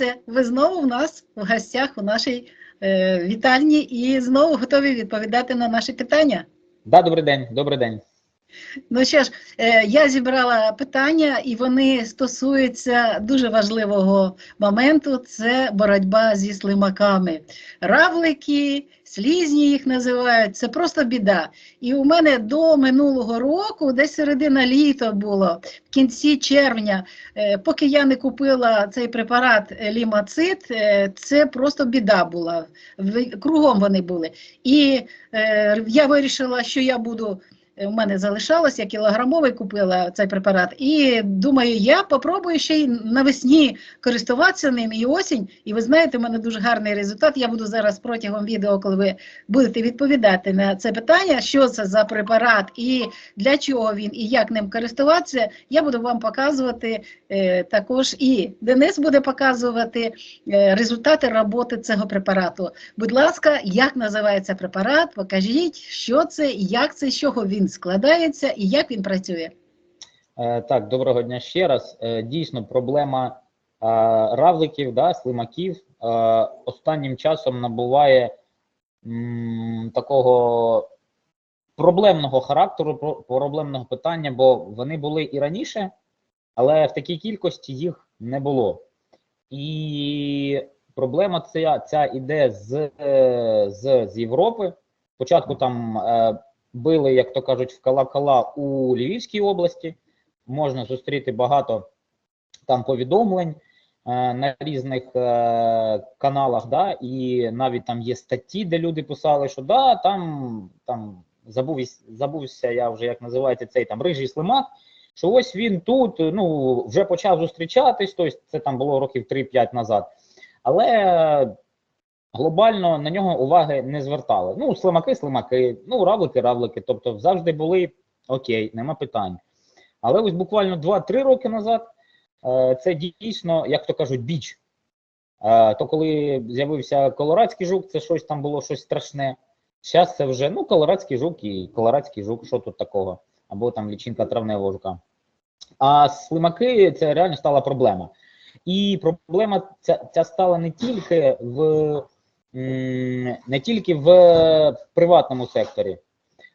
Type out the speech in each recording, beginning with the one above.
Денисе, ви знову в нас в гостях у нашій е, вітальні і знову готові відповідати на наші питання. Да, добрий день, добрий день. Ну що ж, е, я зібрала питання, і вони стосуються дуже важливого моменту: це боротьба зі слимаками. Равлики, слізні їх називають, це просто біда. І у мене до минулого року, десь середина літа було, в кінці червня, е, поки я не купила цей препарат е, лімацит, е, це просто біда була. Кругом вони були. І я вирішила, що я буду. У мене залишалось, я кілограмовий купила цей препарат, і думаю, я попробую ще й навесні користуватися ним і осінь. І ви знаєте, у мене дуже гарний результат. Я буду зараз протягом відео, коли ви будете відповідати на це питання, що це за препарат і для чого він, і як ним користуватися. Я буду вам показувати е, також і Денис буде показувати е, результати роботи цього препарату. Будь ласка, як називається препарат? Покажіть, що це, як це, з чого він складається і як він працює. Е, так, доброго дня ще раз. Е, дійсно, проблема е, равликів, да, слимаків останнім часом набуває такого проблемного характеру, проблемного питання, бо вони були і раніше, але в такій кількості їх не було. І проблема ця, ця іде з, з, з Європи. Спочатку там били, як то кажуть, в кала-кала у Львівській області. Можна зустріти багато там повідомлень е, на різних е, каналах, да, і навіть там є статті, де люди писали, що да, там, там забув, забувся я вже як називається цей там рижий слимак, що ось він тут ну, вже почав зустрічатись, тобто це там було років 3-5 назад. Але глобально на нього уваги не звертали. Ну, слимаки, слимаки, ну, равлики, равлики. Тобто завжди були окей, нема питань. Але ось буквально 2-3 роки назад е, це дійсно, як то кажуть, біч. Е, то коли з'явився колорадський жук, це щось там було щось страшне. Зараз це вже ну, колорадський жук і колорадський жук, що тут такого? Або там лічинка травневого жука. А слимаки це реально стала проблема. І проблема ця, ця стала не тільки в не тільки в приватному секторі,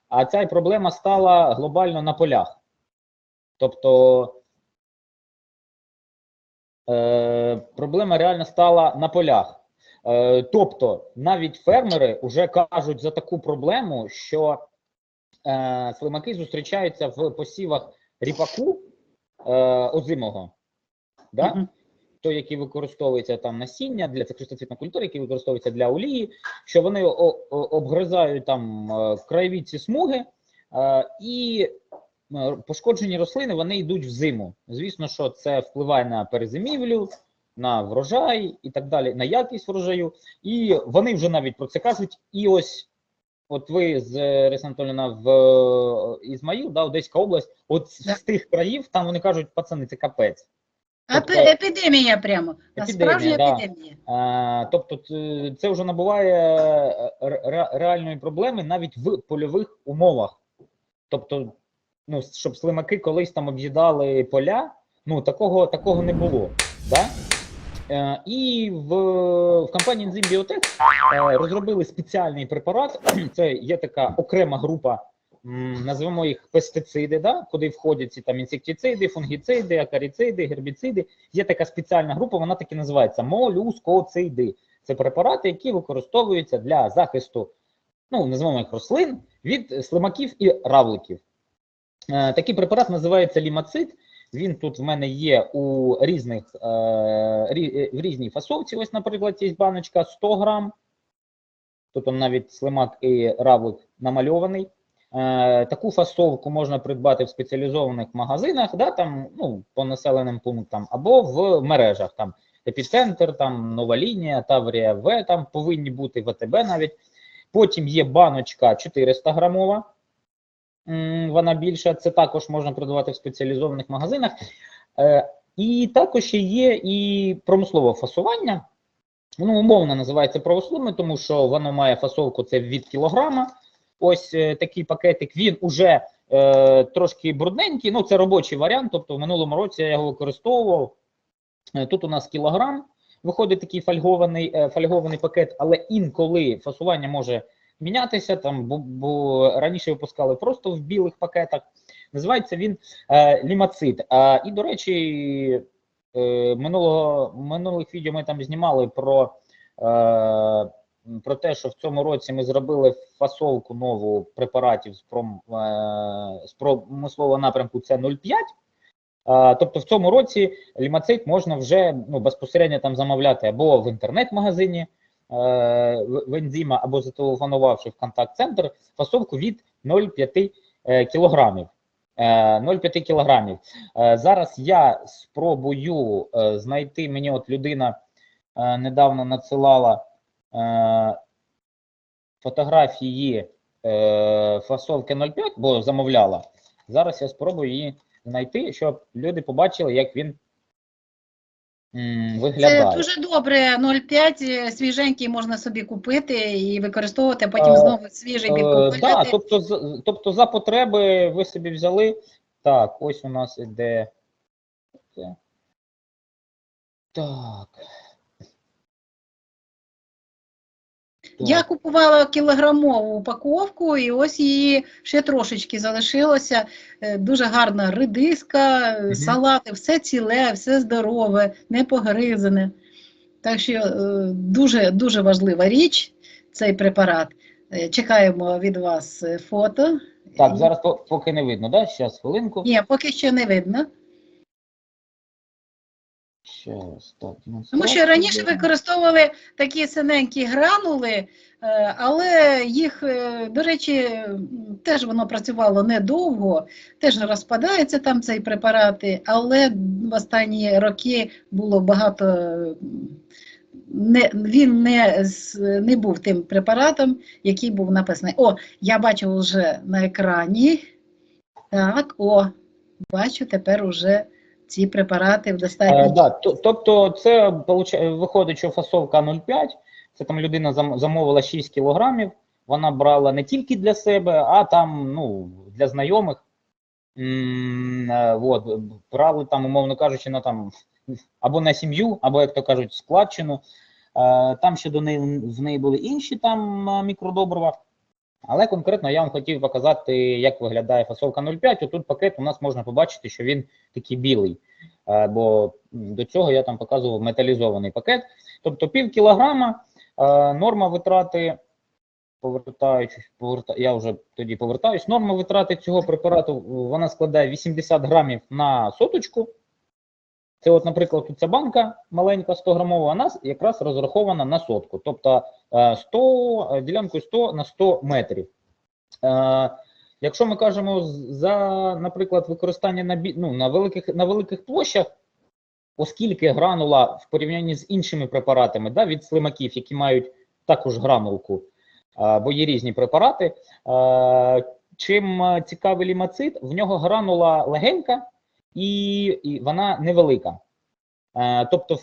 а ця проблема стала глобально на полях. Тобто е, проблема реально стала на полях. Е, тобто навіть фермери вже кажуть за таку проблему, що е, слимаки зустрічаються в посівах ріпаку е, озимого. Да? Той, який використовується там насіння для це крестоцвітна культура, який використовується для олії, що вони обгризають там е, краєві ці смуги, е, і е, пошкоджені рослини вони йдуть в зиму. Звісно, що це впливає на перезимівлю, на врожай і так далі, на якість врожаю. І вони вже навіть про це кажуть. І ось. От ви з Рис Анатоліна в Ізмаїл, да, Одеська область, от з тих країв там вони кажуть, пацани, це капець. Тобто- епідемія прямо. Епідемія, Справжня да. епідемія. А, тобто, це вже набуває е, реальної проблеми навіть в польових умовах. Тобто, ну, щоб слимаки колись там об'їдали поля, ну такого, такого не було. Да? Е, і в, в компанії Biotech е, розробили спеціальний препарат. Це є така окрема група, називаємо їх пестициди, да? куди входять ці там інсектициди, фунгіциди, акаріциди, гербіциди. Є така спеціальна група, вона так і називається молюскоциди. Це препарати, які використовуються для захисту, ну, називаємо їх рослин від слимаків і равликів. Е, такий препарат називається лімацид. Він тут в мене є у різних е, е, в різній фасовці. Ось, наприклад, є баночка 100 грам. Тут он навіть слимак і равлик намальований. Е, таку фасовку можна придбати в спеціалізованих магазинах, да, там, ну, по населеним пунктам, або в мережах. Там Епіцентр, там нова лінія, Таврія В, там повинні бути ВТБ навіть. Потім є баночка 400 грамова. Вона більша, це також можна продавати в спеціалізованих магазинах. Е, і також є і промислове фасування. Воно умовно називається правословне, тому що воно має фасовку це від кілограма. Ось е, такий пакетик. Він уже е, трошки брудненький. Ну, це робочий варіант. Тобто, в минулому році я його використовував. Е, Тут у нас кілограм. виходить такий фольгований, е, фольгований пакет, але інколи фасування може мінятися. Там, бо, бо раніше випускали просто в білих пакетах. Називається він е, лімацит. А, і, до речі, е, минулого, минулих відео ми там знімали про, е, про те, що в цьому році ми зробили фасовку нову препаратів з, пром, е, з промислового напрямку це 0,5. А, тобто в цьому році лімацит можна вже ну, безпосередньо там замовляти або в інтернет-магазині е, в в або зателефонувавши в контакт-центр фасовку від 0,5 е, кілограмів. Е, 0,5 кілограмів. Зараз я спробую знайти мені от людина недавно надсилала фотографії е, фасовки 0,5, бо замовляла. Зараз я спробую її знайти, щоб люди побачили, як він м, Це дуже добре. 0,5 свіженький можна собі купити і використовувати, а потім Е, знову свіжий Е, да, підкупляти. тобто, тобто за потреби ви собі взяли. Так, ось у нас іде. Так. Я купувала кілограмову упаковку, і ось її ще трошечки залишилося. Е, Дуже гарна редиска, Мгм. салати, все ціле, все здорове, не погризане. Так що е, дуже, дуже важлива річ цей препарат. Е, Чекаємо від вас фото. Так, зараз поки не видно, да? Зараз хвилинку. Ні, поки що не видно. Так, Тому що раніше використовували такі синенькі гранули, е, але їх, е, до речі, теж воно працювало недовго, теж розпадається там цей препарати, але в останні роки було багато. Не, він не, не був тим препаратом, який був написаний. О, я бачу вже на екрані. Так, о, бачу тепер уже ці препарати в Е, достатньо. да, тобто, це виходить, що фасовка 0,5. Це там людина замовила 6 кілограмів. Вона брала не тільки для себе, а там ну, для знайомих. М, е, от, брали там, умовно кажучи, на там або на сім'ю, або, як то кажуть, складчину. Е, Там ще до неї в неї були інші там мікродобрива. Але конкретно я вам хотів показати, як виглядає фасовка 0,5. Отут пакет у нас можна побачити, що він такий білий. Е, Бо до цього я там показував металізований пакет. Тобто пів кілограма е, норма витрати, повертаючись, поверта, я вже тоді повертаюсь. Норма витрати цього препарату вона складає 80 грамів на соточку. Це, от, наприклад, тут ця банка маленька 100 грамова, вона якраз розрахована на сотку, тобто е, 100, е, ділянкою 100 на 100 метрів. Е, Якщо ми кажемо за, наприклад, використання на, ну, на, великих, на великих площах, оскільки гранула в порівнянні з іншими препаратами да, від слимаків, які мають також гранулку, е, бо є різні препарати, е, чим цікавий лімацит, в нього гранула легенька і, і вона невелика. Е, тобто,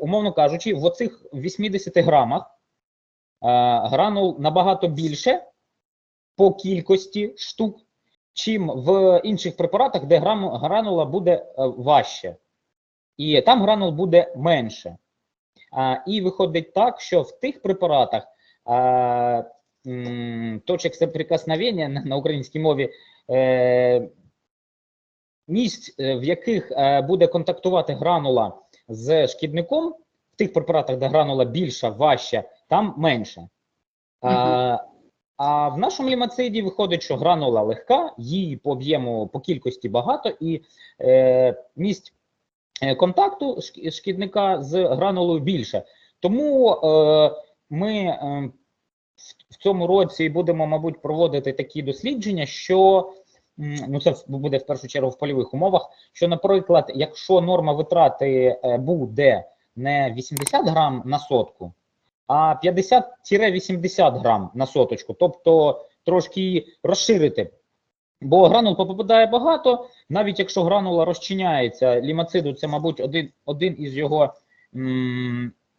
умовно кажучи, в оцих 80 грамах е, гранул набагато більше по кількості штук, чим в інших препаратах, де грану- гранула буде е, важче. І там гранул буде менше. І виходить так, що в тих препаратах точок соприкосновення на, українській мові місць, е, в яких е, буде контактувати гранула з шкідником, в тих препаратах, де гранула більша, важча, там менше. А, а в нашому лімациді виходить, що гранула легка, її по об'єму по кількості багато, і е, місць е, контакту шкідника з гранулою більше. Тому е, ми е, в- цьому році будемо, мабуть, проводити такі дослідження, що ну це буде в першу чергу в польових умовах. Що, наприклад, якщо норма витрати е, буде не 80 грам на сотку, а 50-80 грам на соточку, тобто трошки розширити. Бо гранул попадає багато, навіть якщо гранула розчиняється, лімациду це, мабуть, один, один із його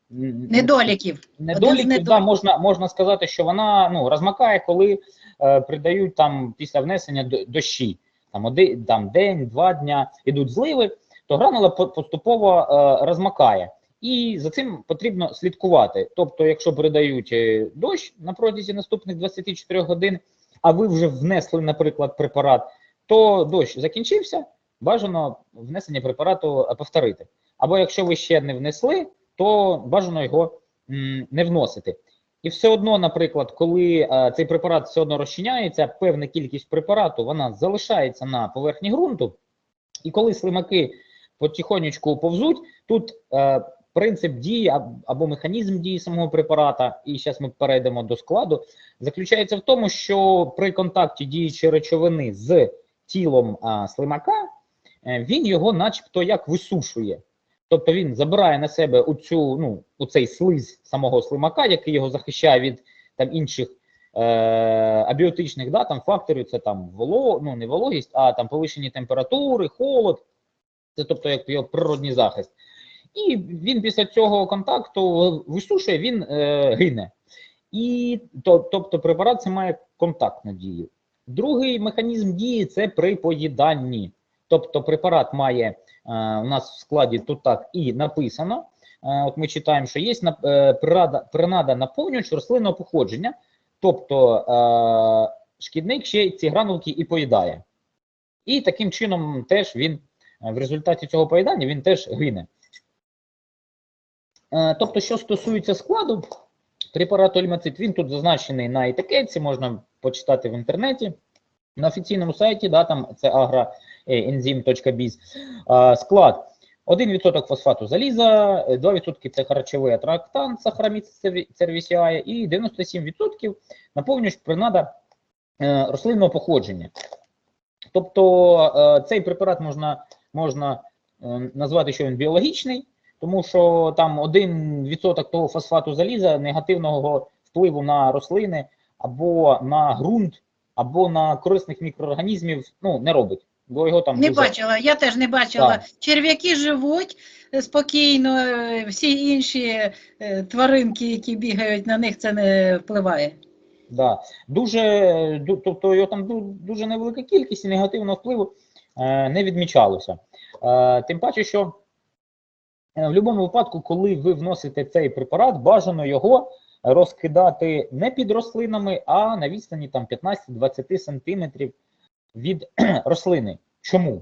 Недоліків. недоліків. недоліків. Да, можна, можна сказати, що вона ну, розмакає, коли е, придають там після внесення дощі. Там, один, там день, два дня ідуть зливи, то гранула поступово е, розмакає. І за цим потрібно слідкувати. Тобто, якщо передають е, дощ на протязі наступних 24 годин, а ви вже внесли, наприклад, препарат, то дощ закінчився, бажано внесення препарату е, повторити. Або якщо ви ще не внесли, то бажано його не вносити. І все одно, наприклад, коли е, цей препарат все одно розчиняється, певна кількість препарату вона залишається на поверхні ґрунту, і коли слимаки потихонечку повзуть, тут е, принцип дії або механізм дії самого препарата, і зараз ми перейдемо до складу, заключається в тому, що при контакті діючої речовини з тілом слимака, е, він його начебто як висушує. Тобто він забирає на себе оцю, ну, оцей слиз самого слимака, який його захищає від там, інших е, абіотичних да, там, факторів, це там воло, ну, не вологість, а там повищені температури, холод, це тобто як його природний захист. І він після цього контакту висушує, він е, гине. І то, тобто препарат це має контактну дію. Другий механізм дії це при поїданні. Тобто препарат має у нас в складі тут так і написано. От ми читаємо, що є прирада, принада наповнювач рослинного походження, тобто шкідник ще ці гранулки і поїдає. І таким чином теж він е, в результаті цього поїдання він теж гине. Е, Тобто, що стосується складу препарату альмацит, він тут зазначений на етикетці, можна почитати в інтернеті. На офіційному сайті, да, там це agroenzym.biz. Е, Склад 1% фосфату заліза, е, 2% це харчовий атрактант сахарамід cerevisiae і 97% наповнювач принада е, рослинного походження. Тобто е, цей препарат можна, можна е, назвати, що він біологічний, тому що там 1% того фосфату заліза негативного впливу на рослини або на ґрунт, або на корисних мікроорганізмів ну, не робить. Бо його там Не дуже- бачила, я теж не бачила. Так. Черв'яки живуть е, спокійно, е, всі інші е, тваринки, які бігають на них, це не впливає. Да. Дуже, тобто його там дуже невелика кількість і негативного впливу не відмічалося. Тим паче, що в будь-якому випадку, коли ви вносите цей препарат, бажано його розкидати не під рослинами, а на відстані там 15-20 сантиметрів від рослини. Чому? Е,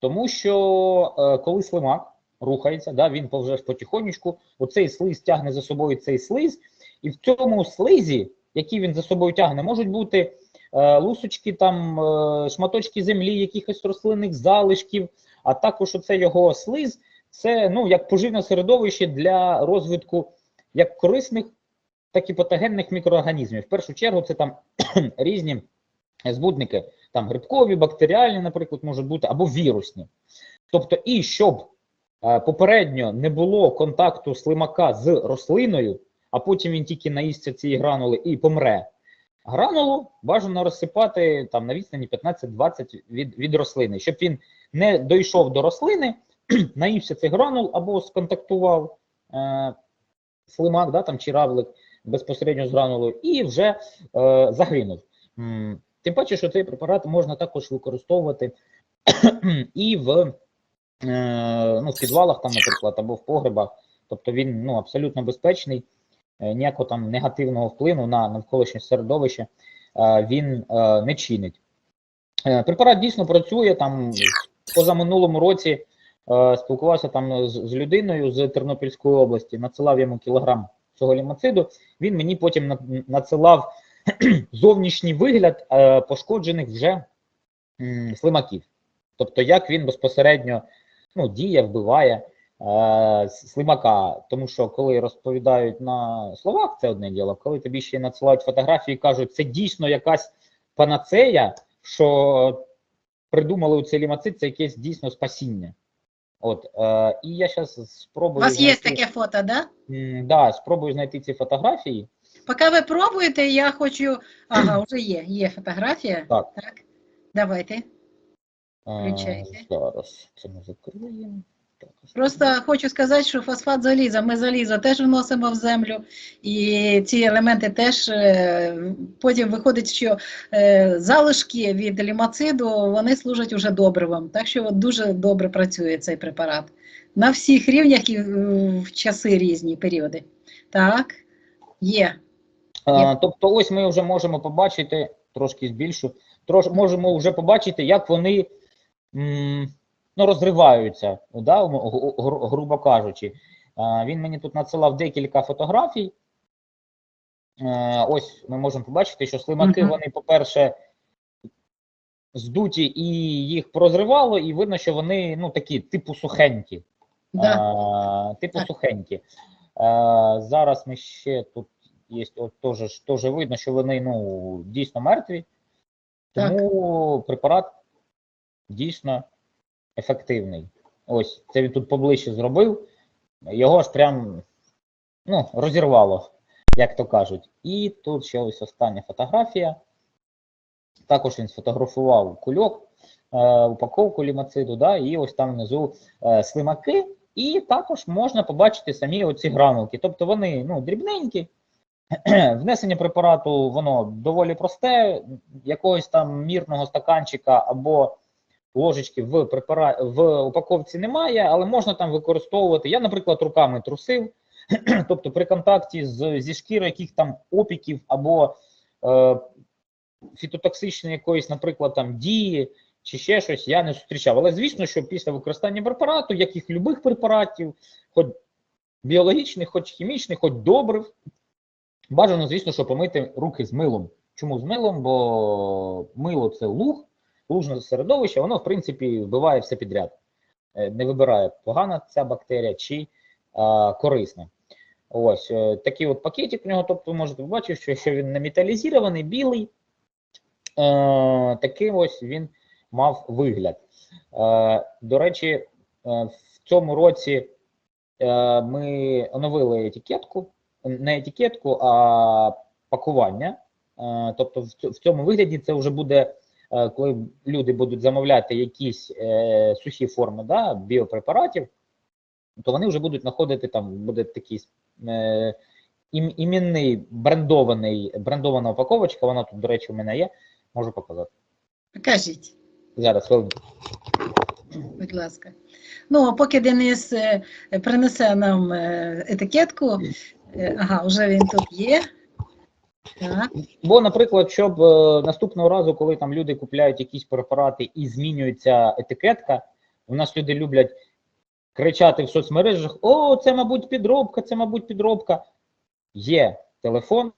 тому що е, коли слимак рухається, да, він повже потихонечку, оцей слиз тягне за собою цей слиз, і в цьому слизі, який він за собою тягне, можуть бути е, лусочки, там, е, шматочки землі, якихось рослинних залишків, а також оце його слиз, це ну, як поживне середовище для розвитку як корисних, так і патогенних мікроорганізмів. В першу чергу це там різні збудники, там грибкові, бактеріальні, наприклад, можуть бути, або вірусні. Тобто, і щоб е, попередньо не було контакту слимака з рослиною, а потім він тільки наїсться цієї гранули і помре. Гранулу бажано розсипати там на відстані 15-20 від, від рослини, щоб він не дійшов до рослини, наївся цих гранул або сконтактував е, слимак да, там, чи равлик безпосередньо з гранулою і вже е, загинув. Тим паче, що цей препарат можна також використовувати і в, е, ну, в підвалах, там, наприклад, або в погребах. Тобто він ну, абсолютно безпечний, е, ніякого там негативного впливу на навколишнє середовище е, він е, не чинить. Е, Препарат дійсно працює там позаминулому році. е, Спілкувався там з людиною з Тернопільської області, надсилав йому кілограм цього лімациду. Він мені потім надсилав зовнішній вигляд е, пошкоджених вже слимаків. Тобто, як він безпосередньо ну, діє, вбиває е, слимака. Тому що коли розповідають на словах, це одне діло, коли тобі ще надсилають фотографії і кажуть, це дійсно якась панацея, що придумали у цей лімацид, це якесь дійсно спасіння. От, е, і я зараз У вас вас є таке фото, да? М, Да, спробую знайти ці фотографії. Поки ви пробуєте, я хочу. Ага, вже є. Є фотографія. Так. Так. Давайте. Е, Включайте. Зараз це ми закриємо. Просто хочу сказати, що фосфат заліза, ми залізо теж вносимо в землю, і ці елементи теж е, потім виходить, що е, залишки від лімациду вони служать уже добривом. Так що от дуже добре працює цей препарат. на всіх рівнях і в, часи різні періоди. Так, є. Е, Тобто, ось ми вже можемо побачити, трошки збільшу, трош, можемо вже побачити, як вони м, ну, розриваються, да, грубо кажучи. Е, Він мені тут надсилав декілька фотографій. Е, Ось ми можемо побачити, що слимаки, Мгм. вони, по-перше, здуті і їх прозривало, і видно, що вони ну, такі, типу сухенькі. Да. А, типу Так. сухенькі. А, зараз ми ще тут є, от теж, теж видно, що вони ну, дійсно мертві, тому препарат дійсно ефективний. Ось, це він тут поближче зробив, його ж прям ну, розірвало, як то кажуть. І тут ще ось остання фотографія. Також він сфотографував кульок, е, упаковку лімациду, да, і ось там внизу е, слимаки. І також можна побачити самі оці гранулки. Тобто вони ну, дрібненькі. Внесення препарату воно доволі просте, якогось там мірного стаканчика або ложечки в препара... в упаковці немає, але можна там використовувати. Я, наприклад, руками трусив, тобто при контакті з, зі шкірою яких там опіків або е, фітотоксичної якоїсь, наприклад, там дії чи ще щось я не зустрічав. Але звісно, що після використання препарату, як і любих препаратів, хоч біологічних, хоч хімічних, хоч добрив, бажано, звісно, що помити руки з милом. Чому з милом? Бо мило це луг, лужне середовище, воно, в принципі, вбиває все підряд. Е, Не вибирає, погана ця бактерія чи а, корисна. Ось е, такий от пакетик у нього, тобто ви можете побачити, що, що він не металізований, білий. Е, такий ось він мав вигляд. Е, до речі, е, в цьому році е, ми оновили етикетку, не етикетку, а пакування. Е, тобто, в, цьому вигляді це вже буде, е, коли люди будуть замовляти якісь е, сухі форми да, біопрепаратів, то вони вже будуть знаходити там, буде такий е, ім, іменний брендований, брендована упаковочка. Вона тут, до речі, у мене є. Можу показати. Покажіть, Зараз будь ласка. Ну, а поки Денис е, принесе нам е, етикетку, е, ага, вже він тут є. Так, Бо, наприклад, щоб е, наступного разу, коли там люди купляють якісь препарати і змінюється етикетка, у нас люди люблять кричати в соцмережах: О, це, мабуть, підробка, це, мабуть, підробка. Є телефон,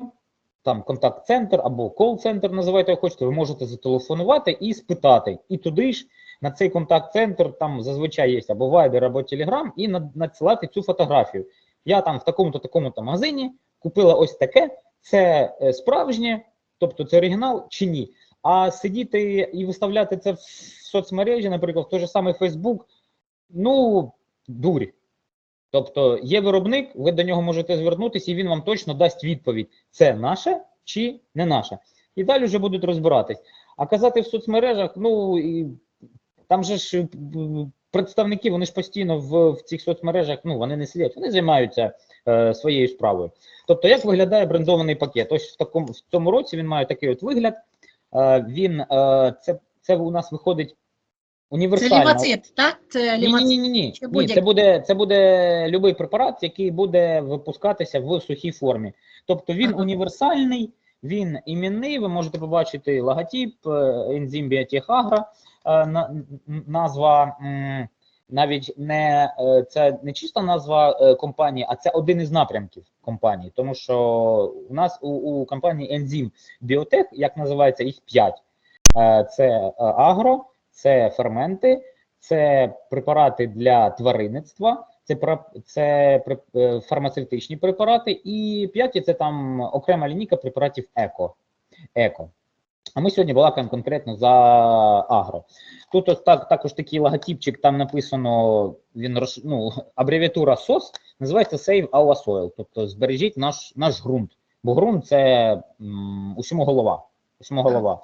там контакт-центр або кол-центр, називайте як хочете, ви можете зателефонувати і спитати. І туди ж на цей контакт-центр там зазвичай є або Viber, або Telegram, і надсилати цю фотографію. Я там в такому-то такому-то магазині купила ось таке, це е, справжнє, тобто це оригінал чи ні. А сидіти і виставляти це в соцмережі, наприклад, в той же самий Facebook, ну, дурь. Тобто є виробник, ви до нього можете звернутися, і він вам точно дасть відповідь: це наше чи не наше. І далі вже будуть розбиратись. А казати в соцмережах, ну і там же ж е, представники, вони ж постійно в, в цих соцмережах, ну вони не сидять, вони займаються е, своєю справою. Тобто, як виглядає брендований пакет? Ось в такому в цьому році він має такий от вигляд. Е, він е, це, це у нас виходить це універсально. лімацит, так? Це Ні, лімацит. ні, ні, ні. Чи ні це буде це буде будь-який препарат, який буде випускатися в сухій формі. Тобто він Ага. універсальний, він іменний. Ви можете побачити логотип ензим Біотехагра, е, назва. Навіть не е, це не чиста назва е, компанії, а це один із напрямків компанії. Тому що у нас у, у компанії Enzym Biotech, як називається, їх п'ять. Е, Це агро, це ферменти, це препарати для тваринництва, це це е, фармацевтичні препарати, і п'яті це там окрема лінійка препаратів еко. еко. А ми сьогодні балакаємо конкретно за агро. Тут ось так, також такий логотипчик, там написано, він ну, абревіатура SOS, називається Save Our Soil, тобто збережіть наш, наш ґрунт. Бо ґрунт це м, усьому голова. Усьому голова.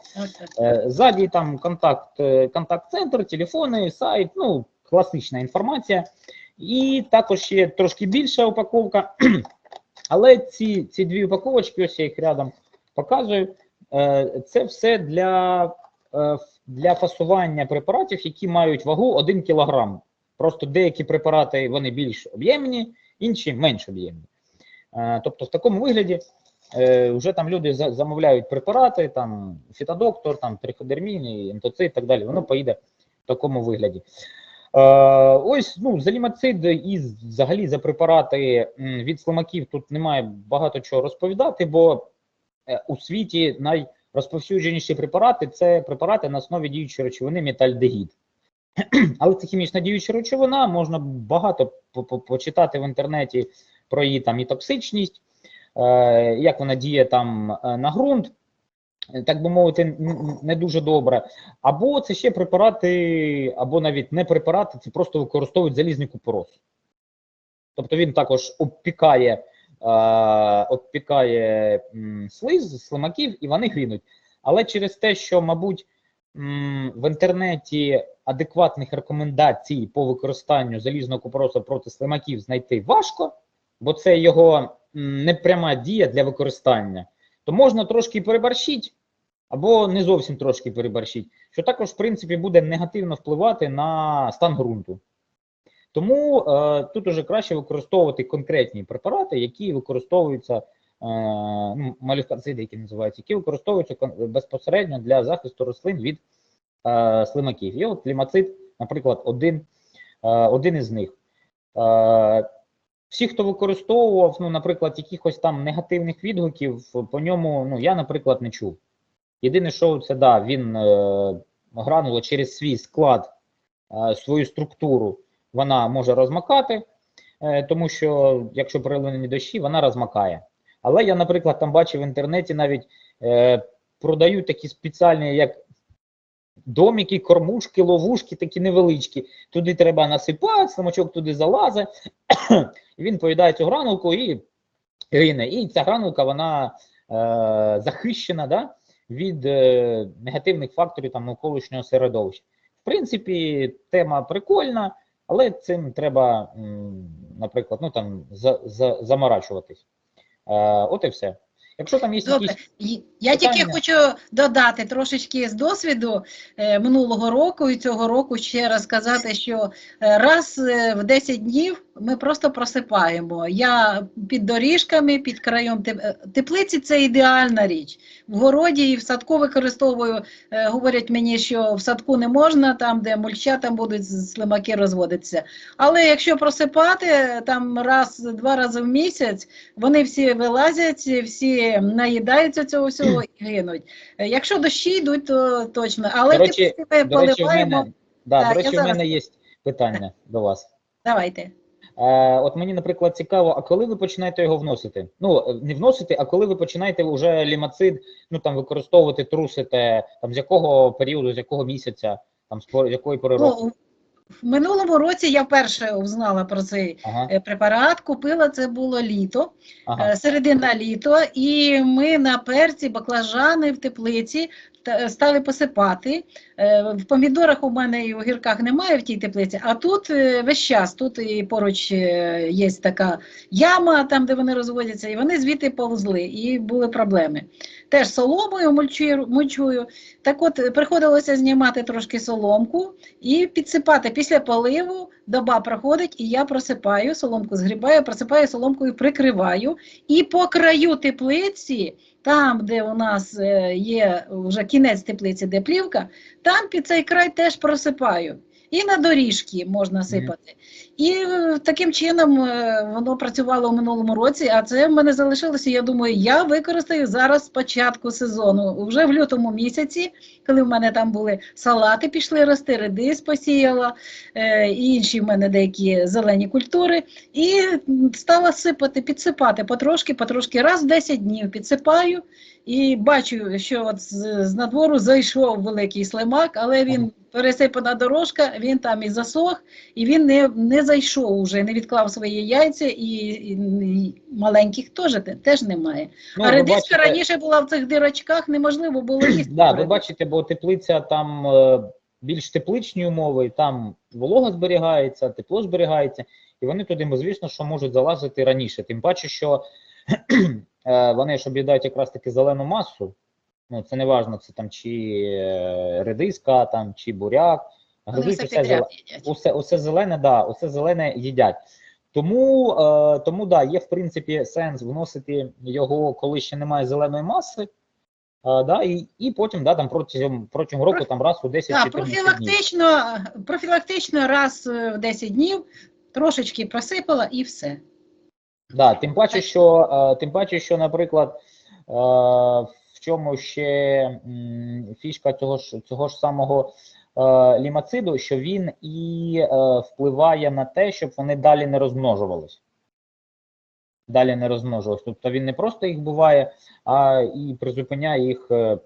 Е, Ззаді там контакт, е, контакт-центр, телефони, сайт, ну, класична інформація. І також є трошки більша упаковка. Але ці, ці дві упаковочки, ось я їх рядом показую. е, Це все для, е, для фасування препаратів, які мають вагу 1 кг. Просто деякі препарати вони більш об'ємні, інші менш об'ємні. Е, тобто, в такому вигляді вже там люди замовляють препарати, там фітодоктор, там триходермін, і ентоцит і так далі. Воно поїде в такому вигляді. Е, ось ну, за лімацид і взагалі за препарати від слимаків тут немає багато чого розповідати, бо е, у світі найрозповсюдженіші препарати це препарати на основі діючої речовини метальдегід. Але це хімічна діюча речовина, можна багато по- по- почитати в інтернеті про її там і токсичність, е, як вона діє там на ґрунт, так би мовити, не дуже добре. Або це ще препарати, або навіть не препарати, це просто використовують залізний купорос. Тобто він також обпікає, е, обпікає слиз, слимаків, і вони гинуть. Але через те, що, мабуть, в інтернеті адекватних рекомендацій по використанню залізного купороса проти слимаків знайти важко, бо це його непряма дія для використання, то можна трошки переборщити, або не зовсім трошки переборщити, що також, в принципі, буде негативно впливати на стан ґрунту. Тому е, тут уже краще використовувати конкретні препарати, які використовуються, е, ну, малюкациди, які називаються, які використовуються безпосередньо для захисту рослин від е, слимаків. І от лімацид, наприклад, один, е, один із них. Е, всі, хто використовував, ну, наприклад, якихось там негативних відгуків, по ньому, ну, я, наприклад, не чув. Єдине, що це да, він е, гранула через свій склад, е, свою структуру, вона може розмакати, е, тому що якщо прилинені дощі, вона розмакає. Але я, наприклад, там бачив в інтернеті навіть е, продають такі спеціальні, як домики, кормушки, ловушки, такі невеличкі. Туди треба насипати, самочок туди залазить, він поїдає цю гранулку і гине. І ця гранулка вона е, захищена да, від е, негативних факторів там, навколишнього середовища. В принципі, тема прикольна, але цим треба, наприклад, ну, там, за, за, заморачуватись. Е, от і все. Якщо там є Добре. якісь Я тільки хочу додати трошечки з досвіду е, минулого року і цього року ще раз сказати, що е, раз е, в 10 днів ми просто просипаємо. Я під доріжками, під краєм теплиці це ідеальна річ. В городі і в садку використовую. е, Говорять мені, що в садку не можна, там, де мульча, там будуть слимаки розводитися. Але якщо просипати там раз-два рази в місяць, вони всі вилазять, всі наїдаються цього всього і гинуть. Е, Якщо дощі йдуть, то точно. Але До речі, ми До речі, в поливаємо. мене, да, Так, до речі, в зараз- мене є питання до вас. Давайте. Е, от мені, наприклад, цікаво, а коли ви починаєте його вносити? Ну, не вносити, а коли ви починаєте вже лімацид, ну там використовувати, трусите, там з якого періоду, з якого місяця, там з якої пори року? Ну, в минулому році я вперше узнала про цей Ага, е, препарат, купила це було літо. ага. Е, середина літо, і ми на перці, баклажани в теплиці стали посипати. Е, В помідорах у мене і в огірках немає в тій теплиці, а тут е, весь час, тут і поруч е, є така яма, там де вони розводяться, і вони звідти повзли, і були проблеми. Теж соломою мульчую. Так от приходилося знімати трошки соломку і підсипати після поливу. Доба проходить, і я просипаю, соломку згрібаю, просипаю соломкою, прикриваю. І по краю теплиці, там, де у нас е, є вже кінець теплиці, де плівка, там під цей край теж просипаю. І на доріжки можна сипати. І е, таким чином е, воно працювало у минулому році, а це в мене залишилося. Я думаю, я використаю зараз з початку сезону, вже в лютому місяці, коли в мене там були салати, пішли рости, редис посіяла, е, і інші в мене деякі зелені культури. І стала сипати, підсипати потрошки, потрошки, раз в 10 днів підсипаю. І бачу, що от з, з надвору зайшов великий слимак, але він пересипана дорожка, він там і засох, і він не, не зайшов уже, не відклав свої яйця, і, і, і маленьких теж, теж немає. Ну, а редиска бачите- раніше була в цих дирочках, неможливо було їсти. Да, ви бачите, бо теплиця там е, більш тепличні умови, там волога зберігається, тепло зберігається, і вони туди, звісно, що можуть залазити раніше. Тим паче, що е, вони ж об'їдають якраз таки зелену масу. Ну, це не важно, це там чи е, редиска, там, чи буряк, Все усе, їдять. усе, усе зелене, да, усе зелене їдять. Тому, е, тому да, є в принципі сенс вносити його, коли ще немає зеленої маси. Е, да, і, і потім да, там протягом, протягом року там раз у 10 Так, 14 днів. профілактично, профілактично раз в 10 днів трошечки просипала і все. Да, тим паче, що е, тим паче, що, наприклад, е, в чому ще м, фішка цього ж цього ж самого лімациду, що він і е, впливає на те, щоб вони далі не розмножувались. Далі не розмножувались. Тобто він не просто їх буває, а і призупиняє їх е,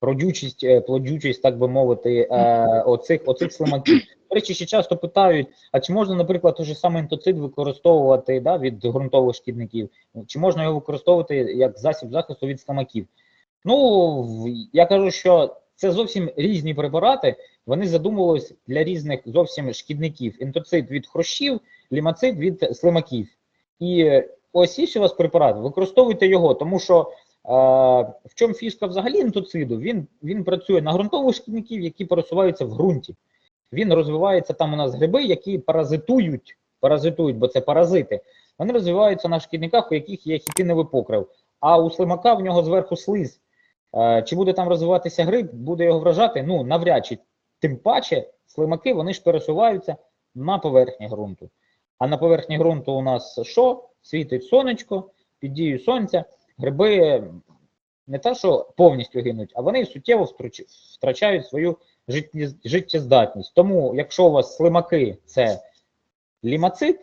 родючість, е, плодючість, так би мовити, е, оцих, оцих слимаків. До речі, ще часто питають, а чи можна, наприклад, той же самий інтоцид використовувати да, від ґрунтових шкідників? Чи можна його використовувати як засіб захисту від слимаків? Ну, я кажу, що це зовсім різні препарати. Вони задумувалися для різних зовсім шкідників. Інтоцид від хрущів, лімацид від слимаків. І е, ось у вас препарат, використовуйте його, тому що е, в чому фішка взагалі інтоциду? Він, він працює на ґрунтових шкідників, які пересуваються в ґрунті. Він розвивається там у нас гриби, які паразитують, паразитують, бо це паразити. Вони розвиваються на шкідниках, у яких є хітиновий покрив. А у слимака в нього зверху слиз. Е, Чи буде там розвиватися гриб, буде його вражати? Ну, навряд чи. Тим паче, слимаки вони ж пересуваються на поверхні ґрунту. А на поверхні ґрунту у нас що? Світить сонечко, під дією сонця, гриби не те, що повністю гинуть, а вони суттєво втрачають свою життєздатність. Тому, якщо у вас слимаки це лімацит,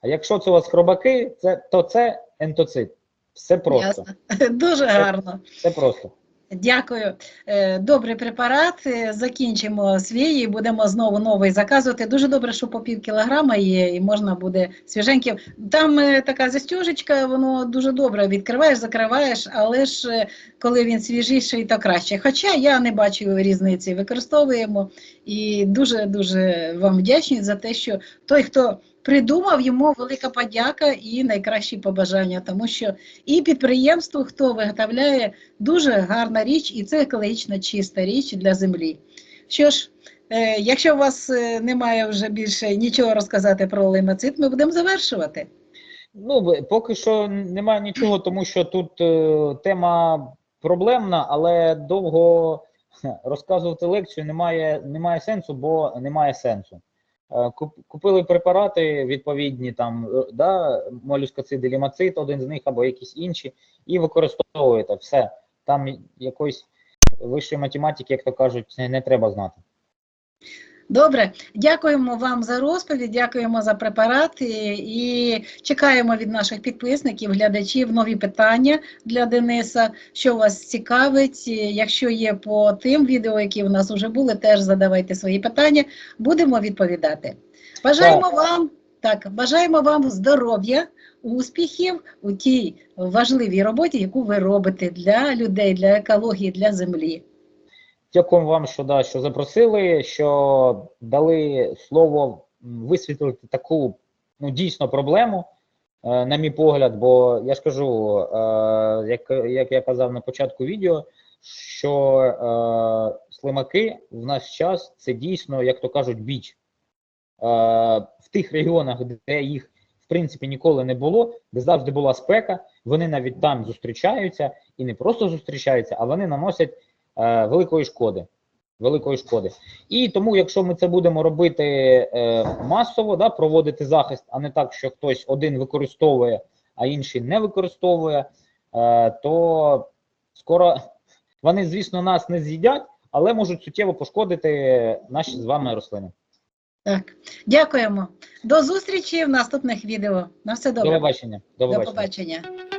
а якщо це у вас хробаки, це, то це ентоцит. Все просто. Ясно. Дуже гарно. Все просто. Дякую. Е, Добрий препарат. Е, Закінчимо свій і будемо знову новий заказувати. Дуже добре, що по пів кілограма є, і можна буде свіженьким. Там е, така застюжечка, воно дуже добре відкриваєш, закриваєш, але ж коли він свіжіший, то краще. Хоча я не бачу різниці, використовуємо і дуже дуже вам вдячні за те, що той, хто придумав, йому велика подяка і найкращі побажання, тому що і підприємству, хто виготовляє дуже гарна річ, і це екологічно чиста річ для землі. Що ж, е, якщо у вас е, немає вже більше нічого розказати про лимацит, ми будемо завершувати. Ну, поки що немає нічого, тому що тут е, тема проблемна, але довго розказувати лекцію немає, немає сенсу, бо немає сенсу. Е, куп- Купили препарати відповідні, там, е, да, молюскоцид, лімацит, один з них або якісь інші, і використовуєте все. Там якоїсь вищої математики, як то кажуть, не треба знати. Добре, дякуємо вам за розповідь, дякуємо за препарати і чекаємо від наших підписників, глядачів нові питання для Дениса. Що вас цікавить? Якщо є по тим відео, які в нас вже були, теж задавайте свої питання, будемо відповідати. Бажаємо вам так, бажаємо вам здоров'я, успіхів у тій важливій роботі, яку ви робите для людей, для екології, для землі. Дякуємо вам, що, да, що запросили, що дали слово висвітлити таку ну, дійсно проблему, е, на мій погляд, бо я ж кажу, е, як, як я казав на початку відео, що е, слимаки в наш час це дійсно, як то кажуть, біч. В тих регіонах, де їх в принципі ніколи не було, де завжди була спека, вони навіть там зустрічаються і не просто зустрічаються, а вони наносять великої шкоди. Великої шкоди. І тому, якщо ми це будемо робити е, масово, да, проводити захист, а не так, що хтось один використовує, а інший не використовує, е, то скоро вони, звісно, нас не з'їдять, але можуть суттєво пошкодити наші з вами рослини. Так, дякуємо. До зустрічі в наступних відео. На все До добре. побачення. До До побачення. побачення.